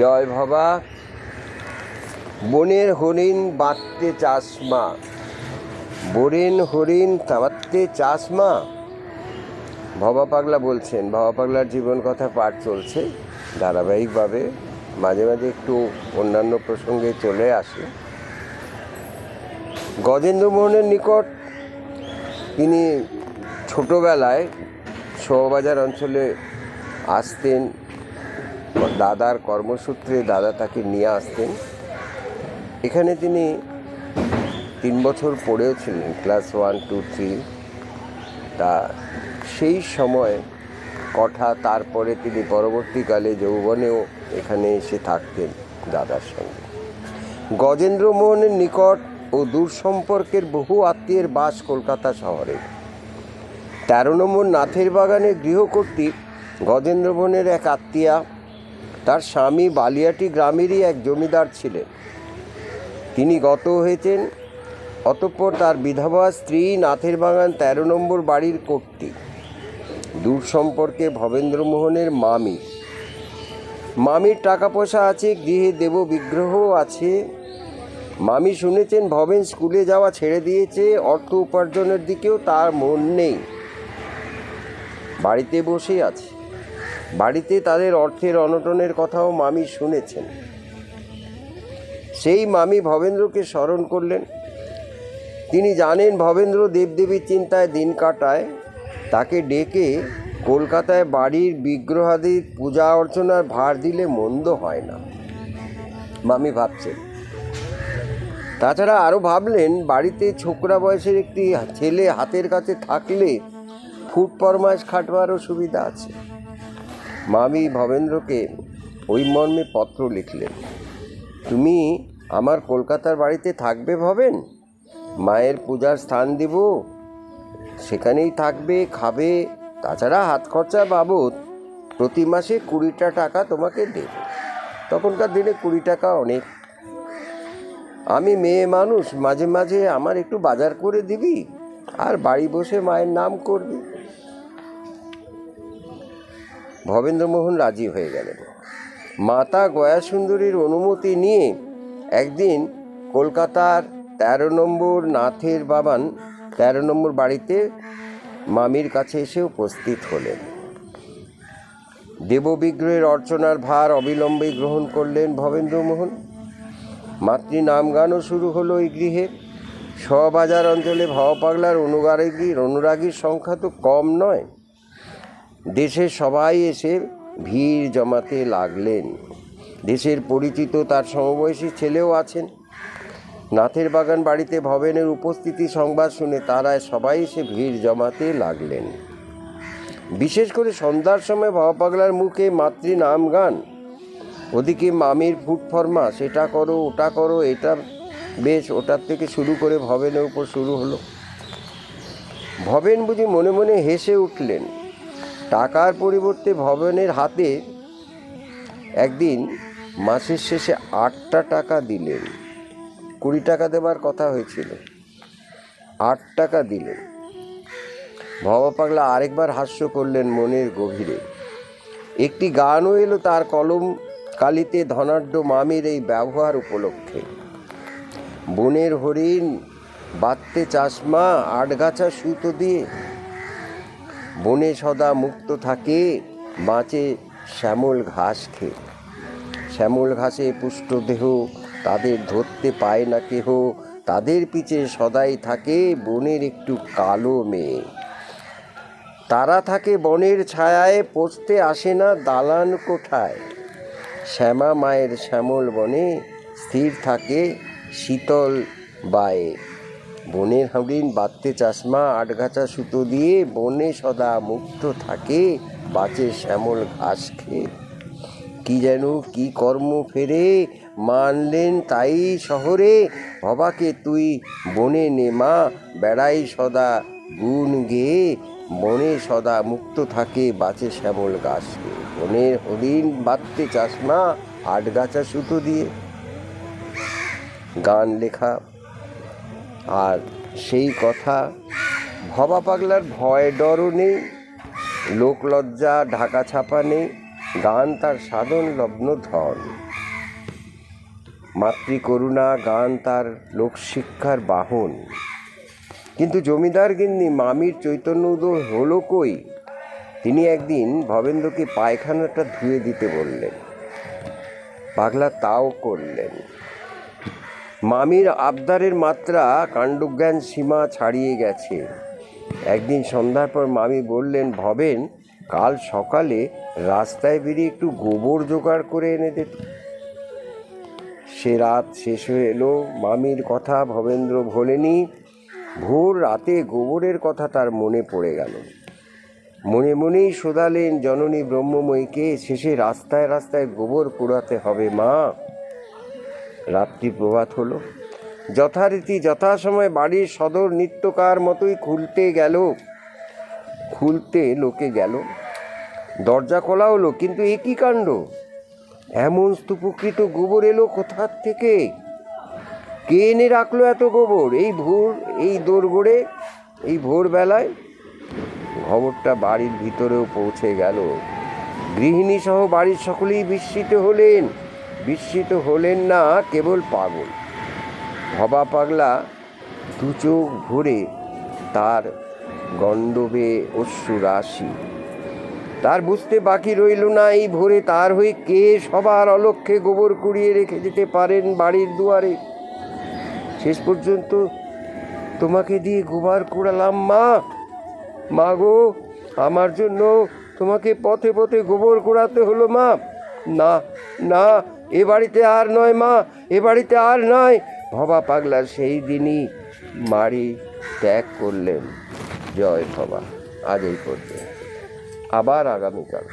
জয় ভবা। বনের হরিণ বাঁধতে চাষমা বরেন হরিণ বাঁধতে চাষমা ভবা পাগলা বলছেন, ভবা পাগলার জীবন কথা পাঠ চলছে। ধারাবাহিকভাবে মাঝে মাঝে একটু অন্যান্য প্রসঙ্গে চলে আসে। গজেন্দ্র মোহনের নিকট তিনি ছোটোবেলায় শোভাবাজার অঞ্চলে আসতেন। দাদার কর্মসূত্রে দাদা তাকে নিয়ে আসতেন। এখানে তিনি তিন বছর পড়েও ছিলেন, ক্লাস ওয়ান, টু, থ্রি। তা সেই সময় কথা, তারপরে তিনি পরবর্তীকালে যৌবনেও এখানে এসে থাকতেন দাদার সঙ্গে। গজেন্দ্রমোহনের নিকট ও দূর সম্পর্কের বহু আত্মীয়ের বাস কলকাতা শহরে। তেরো নম্বর নাথের বাগানে গৃহকর্তৃক গজেন্দ্র মোহনের এক আত্মীয়া তার স্বামী বালিয়াটি গ্রামেরই এক জমিদার ছিলেন। তিনি গত হয়েছেন, অতঃপর তার বিধবা স্ত্রী নাথের বাগান তেরো নম্বর বাড়ির কর্তৃক দূর সম্পর্কে ভবেন্দ্রমোহনের মামি। মামির টাকা পয়সা আছে, গৃহে দেব বিগ্রহ আছে। মামি শুনেছেন, ভবেন স্কুলে যাওয়া ছেড়ে দিয়েছে, অর্থ উপার্জনের দিকেও তার মন নেই। বাড়িতে বসেই আছে। বাড়িতে তাদের অর্থের অনটনের কথাও মামি শুনেছেন। সেই মামি ভবেন্দ্রকে স্মরণ করলেন। তিনি জানেন ভবেন্দ্র দেবদেবীর চিন্তায় দিন কাটায়। তাকে ডেকে কলকাতায় বাড়ির বিগ্রহাদির পূজা অর্চনার ভার দিলে মন্দ হয় না। মামি ভাবছেন। তাছাড়া আরও ভাবলেন, বাড়িতে ছোকরা বয়সের একটি ছেলে হাতের কাছে থাকলে ফুট ফরমাস খাটবারও সুবিধা আছে। মামি ভবেন্দ্রকে ওই মর্মে পত্র লিখলেন। তুমি আমার কলকাতার বাড়িতে থাকবে ভবেন? মায়ের পূজার স্থান দেব? সেখানেই থাকবে, খাবে, তাছাড়া হাত খরচা বাবদ প্রতি মাসে কুড়িটা টাকা তোমাকে দেব। তখনকার দিনে কুড়ি টাকা অনেক। আমি মেয়ে মানুষ, মাঝে মাঝে আমার একটু বাজার করে দিবি আর বাড়ি বসে মায়ের নাম করবি। ভবেন্দ্রমোহন রাজি হয়ে গেলেন। মাতা গয়াসুন্দরীর অনুমতি নিয়ে একদিন কলকাতার তেরো নম্বর নাথের বাবান তেরো নম্বর বাড়িতে মামির কাছে এসে উপস্থিত হলেন। দেববিগ্রহের অর্চনার ভার অবিলম্বে গ্রহণ করলেন ভবেন্দ্রমোহন। মাতৃ নাম গানও শুরু হলো এই গৃহে। শবাজার অঞ্চলে ভাওয়া পাগলার অনুরাগী অনুরাগীর সংখ্যা তো কম নয়। দেশের সবাই এসে ভিড় জমাতে লাগলেন। দেশের পরিচিত তার সমবয়সী ছেলেও আছেন। নাথের বাগান বাড়িতে ভবেনের উপস্থিতি সংবাদ শুনে তারা সবাই এসে ভিড় জমাতে লাগলেন। বিশেষ করে সন্ধ্যার সময় ভাবা পাগলার মুখে মাতৃ নাম গান। ওদিকে মামির ফুট ফরমাস এটা করো, ওটা করো, এটা বেশ, ওটার থেকে শুরু করে ভবেনের উপর শুরু হলো। ভবেন বুঝি মনে মনে হেসে উঠলেন। টাকার পরিবর্তে ভবনের হাতে একদিন মাসের শেষে আটটা টাকা দিলেন। কুড়ি টাকা দেবার কথা হয়েছিল। আট টাকা দিলেন। ভবা পাগলা আরেকবার হাস্য করলেন মনের গভীরে। একটি গানও এলো তার কলম কালিতে ধনাঢ্য মামির এই ব্যবহার উপলক্ষে। বনের হরিণ বাত্তে চাষমা আটগাছা সুতো দিয়ে বনে সদা মুক্ত থাকে, বাঁচে শ্যামল ঘাস খেয়ে। শ্যামল ঘাসে পুষ্ট দেহ, তাদের ধরতে পায় না কেহ। তাদের পিছে সদাই থাকে বনের একটু কালো মেয়ে। তারা থাকে বনের ছায়ায়, পচতে আসে না দালান কোঠায়। শ্যামা মায়ের শ্যামল বনে স্থির থাকে শীতল বায়ে। বনের হরিণ বাত্তে চাষমা আটগাছা সুতো দিয়ে বনে সদা মুক্ত থাকে, বাঁচে শ্যামল ঘাস খেয়ে। কি যেন, কি কর্ম ফেরে মানলেন তাই শহরে, ভবাকে তুই বনে নে মা বেড়াই সদা গুণ গেয়ে, বনে সদা মুক্ত থাকে, বাঁচে শ্যামল গাছকে বনের হরিণ চাষমা আট গাছা সুতো দিয়ে। গান লেখা আর সেই কথা ভবা পাগলার ভয় ডরও নেই লোকলজ্জা ঢাকা ছাপা নেই, গান তার সাধন, লগ্ন ধন। মাতৃকরুণা গান তার লোকশিক্ষার বাহন। কিন্তু জমিদার গিন্নি মামির চৈতন্য উদয় হলো কই? তিনি একদিন ভবেন্দ্রকে পায়খানাটা ধুয়ে দিতে বললেন। পাগলা তাও করলেন। মামির আবদারের মাত্রা কাণ্ডজ্ঞান সীমা ছাড়িয়ে গেছে। একদিন সন্ধ্যার পর মামি বললেন, ভবেন, কাল সকালে রাস্তায় বেরিয়ে একটু গোবর জোগাড় করে এনে দে সে রাত শেষ হয়ে এলো। মামির কথা ভবেন্দ্র ভোলেনি। ভোর রাতে গোবরের কথা তার মনে পড়ে গেল। মনে মনেই শোধালেন, জননী ব্রহ্মময়ীকে শেষে রাস্তায় রাস্তায় গোবর কুড়াতে হবে মা। রাত্রি প্রভাত হলো? যথারীতি যথাসময় বাড়ির সদর নিত্যকার মতোই খুলতে গেল। খুলতে লোকে গেল। দরজা খোলা হলো কিন্তু একই কাণ্ড? এমন স্তূপকৃত গোবর এলো কোথার থেকে? কে এনে রাখল এত গোবর? এই ভোর, এই দোরগোড়ে, এই ভোরবেলায়? খবরটা বাড়ির ভিতরেও পৌঁছে গেল। গৃহিণী সহ বাড়ির সকলেই বিস্মিত হলেন। বিস্মিত হলেন না কেবল পাগল। ভবা পাগলা দু চোখ ভরে তার গণ্ডবে অশ্রু রাশি। তার বুঝতে বাকি রইল না এই ভোরে, তার হয়ে কে সবার অলক্ষ্যে গোবর কুড়িয়ে রেখে যেতে পারেন বাড়ির দুয়ারে? শেষ পর্যন্ত তোমাকে দিয়ে গোবার কুড়ালাম মা। মা গো, আমার জন্য তোমাকে পথে পথে গোবর কুড়াতে হলো মা। না না এ বাড়িতে আর নয় মা, এ বাড়িতে আর নয়। ভবা পাগলা সেই দিনই মারি ত্যাগ করলেন। জয় ভবা। আজ এই পর্যন্ত। আবার আগামীকাল।